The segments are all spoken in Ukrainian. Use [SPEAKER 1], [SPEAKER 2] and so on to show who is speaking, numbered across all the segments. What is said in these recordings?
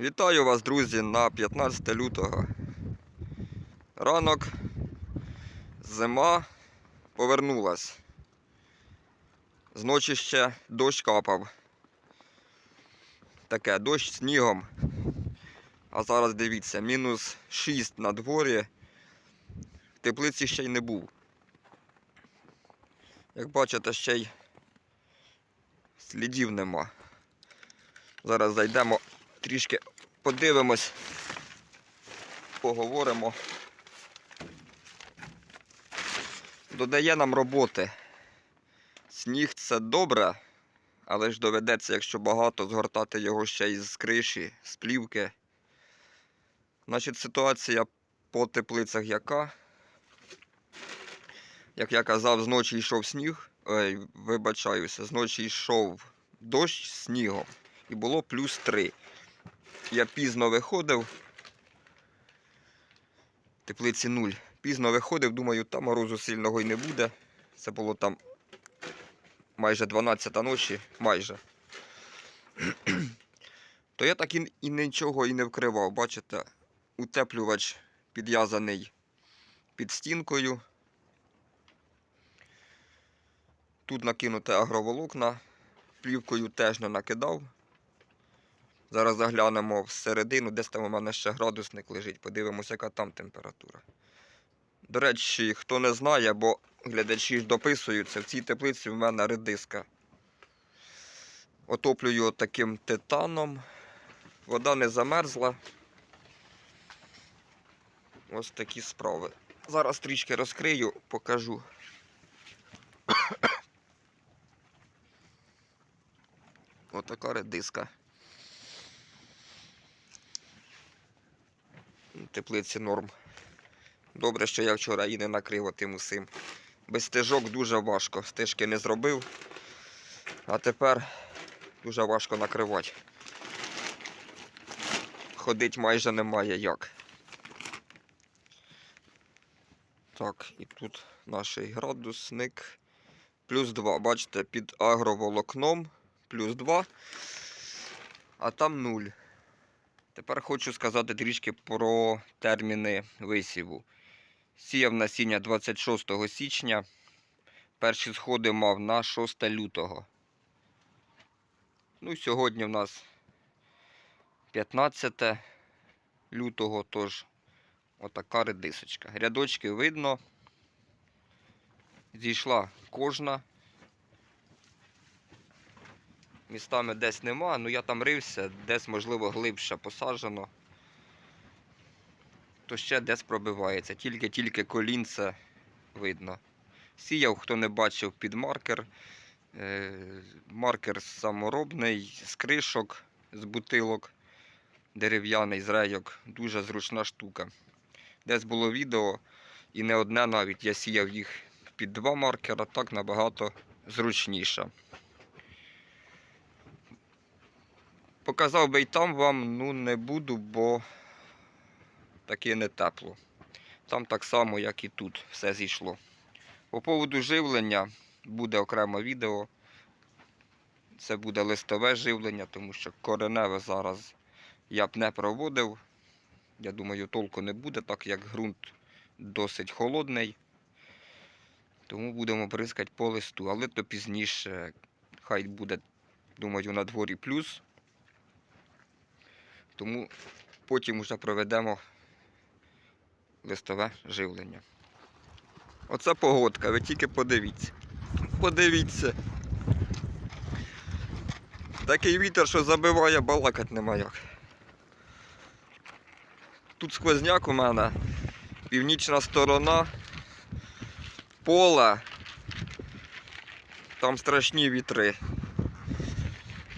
[SPEAKER 1] Вітаю вас, друзі, на 15 лютого. Ранок, зима повернулась. Зночі ще дощ капав. Таке, дощ снігом. А зараз дивіться, мінус 6 на дворі. В теплиці ще й не був. Як бачите, ще й слідів нема. Зараз зайдемо трішки подивимось, поговоримо. Додає нам роботи. Сніг це добре, але ж доведеться, якщо багато, згортати його ще й з криші, з плівки. Значить, ситуація по теплицях яка? Як я казав, зночі йшов сніг. Ой, вибачаюся, зночі йшов дощ снігом і було плюс 3. Я пізно виходив. Теплиці 0. Пізно виходив, думаю, там морозу сильного й не буде. Це було там майже 12 ночі, майже. То я так і, і нічого і не вкривав. Бачите, утеплювач підв'язаний під стінкою. Тут накинуте агроволокна, плівкою теж не накидав. Зараз заглянемо всередину, десь там у мене ще градусник лежить, подивимося, яка там температура. До речі, хто не знає, бо глядачі ж дописуються, в цій теплиці в мене редиска. Отоплюю таким титаном. Вода не замерзла. Ось такі справи. Зараз трішки розкрию, покажу. Отака редиска. Теплиці норм. Добре, що я вчора її не накрив тим усім. Без стежок дуже важко. Стежки не зробив. А тепер дуже важко накривати. Ходить майже немає як. Так, і тут наш градусник. Плюс 2. Бачите, під агроволокном плюс 2, а там 0. Тепер хочу сказати трішки про терміни висіву. Сіяв насіння 26 січня. Перші сходи мав на 6 лютого. Ну, сьогодні в нас 15 лютого, тож отака редисочка. Рядочки видно. Зійшла кожна. Містами десь нема, ну я там рився, десь, можливо, глибше посаджено. То ще десь пробивається. Тільки-тільки колінце видно. Сіяв, хто не бачив, під маркер. Е, маркер саморобний, з кришок, з бутилок, дерев'яний з рейок. Дуже зручна штука. Десь було відео, і не одне навіть я сіяв їх під два маркера, так набагато зручніше. Показав би і там вам, ну не буду, бо таки не тепло. Там так само, як і тут, все зійшло. По поводу живлення буде окреме відео. Це буде листове живлення, тому що кореневе зараз я б не проводив. Я думаю, толку не буде, так як ґрунт досить холодний. Тому будемо бризкати по листу, але то пізніше хай буде, думаю, на дворі плюс. Тому потім вже проведемо листове живлення. Оце погодка, ви тільки подивіться. Подивіться. Такий вітер, що забиває, балакать нема як. Тут сквозняк у мене, північна сторона, поле, там страшні вітри.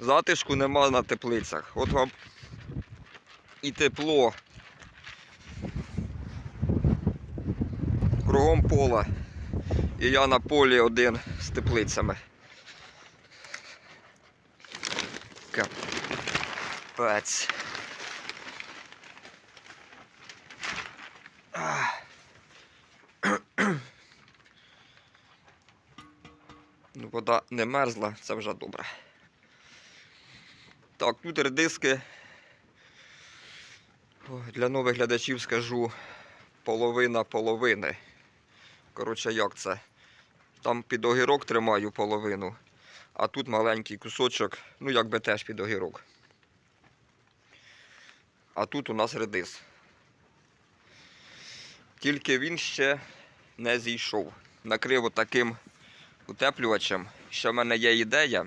[SPEAKER 1] Затишку нема на теплицях. От вам і тепло. Кругом пола. І я на полі один з теплицями. Капець. Ну, вода не мерзла, це вже добре. Так, тут редиски Для нових глядачів скажу половина половини. Коротше, як це? Там під огірок тримаю половину, а тут маленький кусочок, ну якби теж під огірок. А тут у нас редис. Тільки він ще не зійшов. Накрив таким утеплювачем. Ще в мене є ідея.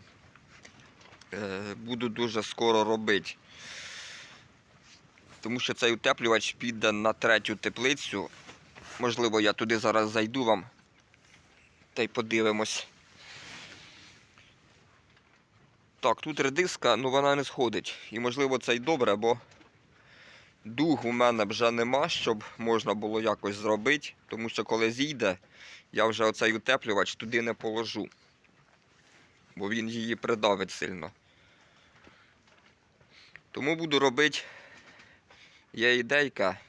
[SPEAKER 1] Е, Буду дуже скоро робити. Тому що цей утеплювач піде на третю теплицю. Можливо, я туди зараз зайду вам. Та й подивимось. Так, тут редиска, ну вона не сходить. І можливо це й добре, бо дух у мене вже нема, щоб можна було якось зробити. Тому що коли зійде, я вже оцей утеплювач туди не положу. Бо він її придавить сильно. Тому буду робити. Є ідейка.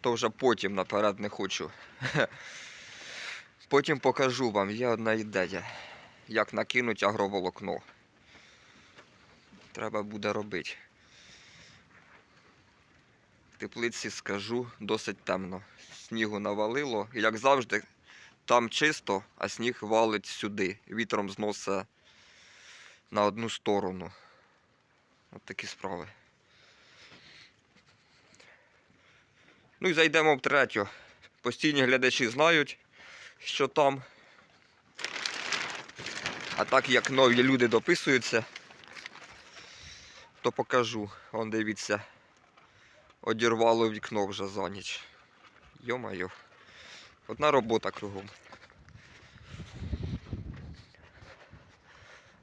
[SPEAKER 1] То вже потім наперед не хочу. Потім покажу вам, є одна ідея. Як накинуть агроволокно. Треба буде робити. Теплиці скажу досить темно. Снігу навалило. Як завжди, там чисто, а сніг валить сюди. Вітром зносить на одну сторону. От такі справи. Ну і зайдемо в третю. Постійні глядачі знають, що там. А так як нові люди дописуються, то покажу. Вон дивіться, одірвало вікно вже за ніч. Йо-майо. Одна робота кругом.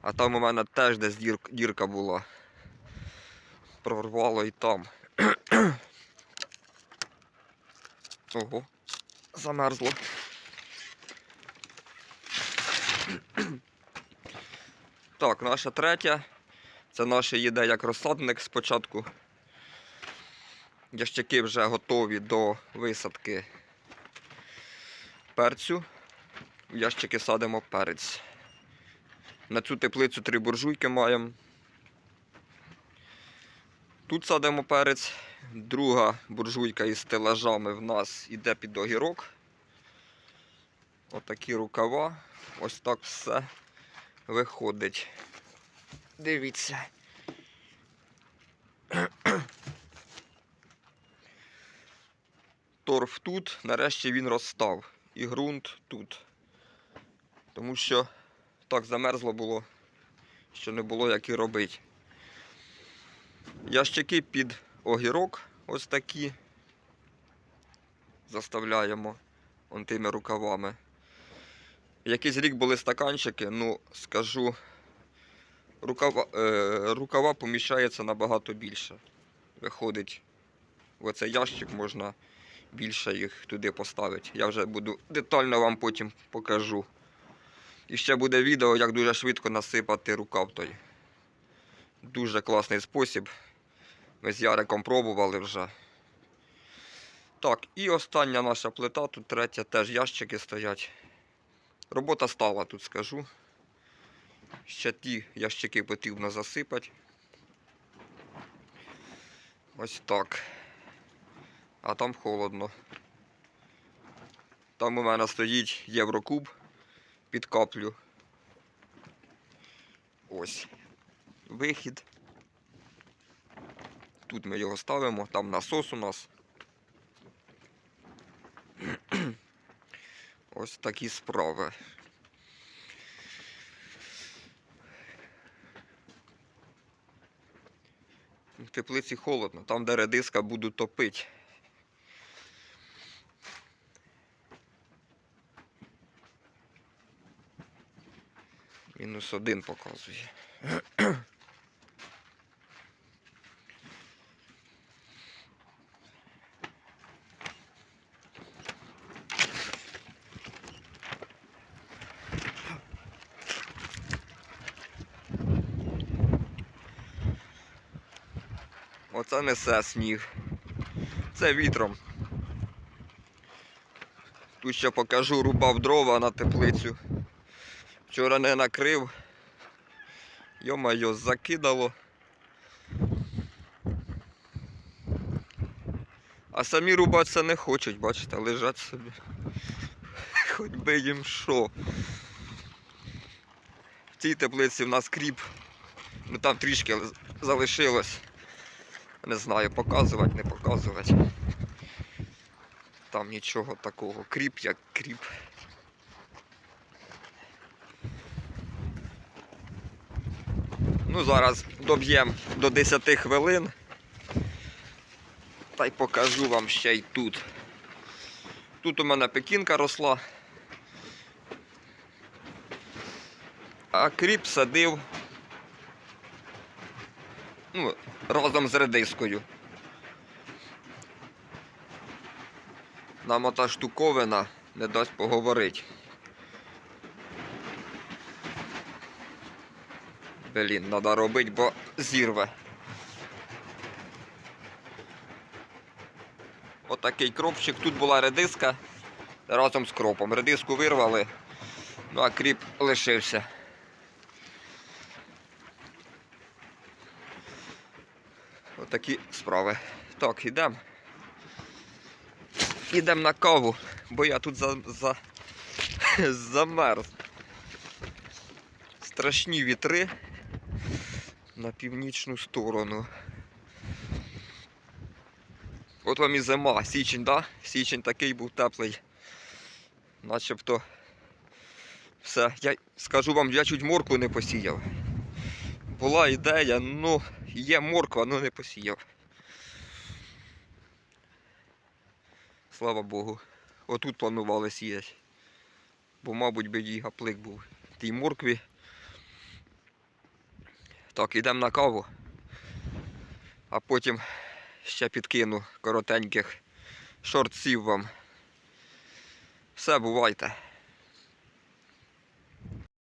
[SPEAKER 1] А там у мене теж десь дірка була. Прорвало і там. Ого, замерзло. Так, наша третя. Це наша їде як розсадник спочатку. Ящики вже готові до висадки перцю. В ящики садимо перець. На цю теплицю три буржуйки маємо. Тут садимо перець. Друга буржуйка із стелажами в нас іде під огірок. Отакі рукава. Ось так все виходить. Дивіться. Торф тут, нарешті він розстав. І ґрунт тут. Тому що так замерзло було, що не було як і робити. Ящики під огірок ось такі. Заставляємо он тими рукавами. Якийсь рік були стаканчики, ну скажу, рукава, е, рукава поміщається набагато більше. Виходить, в оцей ящик можна більше їх туди поставити. Я вже буду детально вам потім покажу. І ще буде відео, як дуже швидко насипати рукав той. Дуже класний спосіб. Ми з Яриком пробували вже. Так, і остання наша плита, тут третя теж ящики стоять. Робота стала тут, скажу. Ще ті ящики потрібно засипати. Ось так. А там холодно. Там у мене стоїть Єврокуб під каплю. Ось. Вихід. Тут ми його ставимо, там насос у нас. Ось такі справи. В теплиці холодно, там, де редиска, буду топити. Мінус один показує. Оце несе сніг. Це вітром. Тут ще покажу, рубав дрова на теплицю. Вчора не накрив. Йо-майо, закидало. А самі рубатися не хочуть, бачите, лежать собі. Хоч би їм що. В цій теплиці в нас кріп. Ну там трішки залишилось. Не знаю, показувати, не показувати. Там нічого такого. Кріп як кріп. Ну, зараз доб'ємо до 10 хвилин. Та й покажу вам ще й тут. Тут у мене пекінка росла. А кріп садив ну, разом з редискою. Нам ота штуковина не дасть поговорити. Блін, треба робити, бо зірве. Отакий кропчик. Тут була редиска разом з кропом. Редиску вирвали, ну а кріп лишився. Отакі справи. Так, йдемо. Ідемо на каву, бо я тут за, за, замерз. Страшні вітри на північну сторону. От вам і зима, січень, да? Січень такий був теплий. Начебто все. Я скажу вам, я чуть моркву не посіяв. Була ідея, ну, є морква, ну не посіяв. Слава Богу. Отут планували сіяти. Бо, мабуть, би їй гаплик був. Тій моркві. Так, йдемо на каву. А потім ще підкину коротеньких шортсів вам. Все, бувайте.